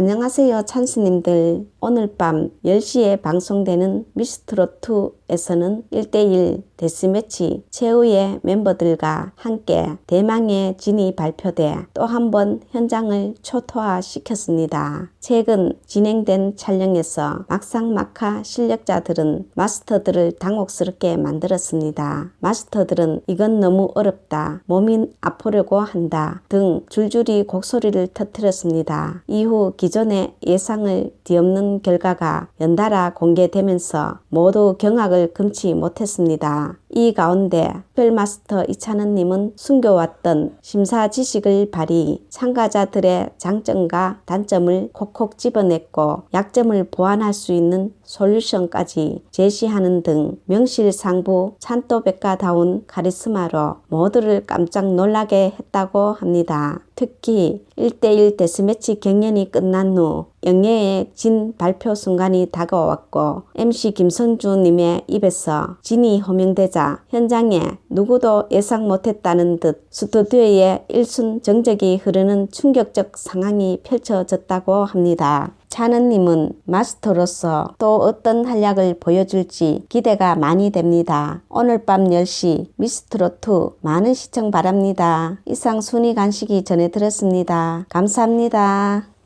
안녕하세요 찬스님들. 오늘 밤 10시에 방송되는 미스트롯2 에서는 1대1 데스매치 최후의 멤버들과 함께 대망의 진이 발표돼 또 한 번 현장을 초토화시켰습니다. 최근 진행된 촬영에서 막상막하 실력자들은 마스터들을 당혹스럽게 만들었습니다. 마스터들은 이건 너무 어렵다, 몸이 아프려고 한다 등 줄줄이 곡소리를 터뜨렸습니다. 이후 기존의 예상을 뒤엎는 결과가 연달아 공개되면서 모두 경악을 금치 못했습니다. 이 가운데 특별마스터 이찬원님은 숨겨왔던 심사 지식을 발휘, 참가자들의 장점과 단점을 콕콕 집어냈고 약점을 보완할 수 있는 솔루션까지 제시하는 등 명실상부 찬또백과다운 카리스마로 모두를 깜짝 놀라게 했다고 합니다. 특히 1대1 데스매치 경연이 끝난 후 영예의 진 발표 순간이 다가왔고 MC 김선주님의 입에서 진이 호명되자 현장에 누구도 예상 못했다는 듯 스튜디오에 일순 정적이 흐르는 충격적 상황이 펼쳐졌다고 합니다. 차는님은 마스터로서 또 어떤 활약을 보여줄지 기대가 많이 됩니다. 오늘 밤 10시 미스트롯2 많은 시청 바랍니다. 이상 순위 간식이 전해드렸습니다. 감사합니다.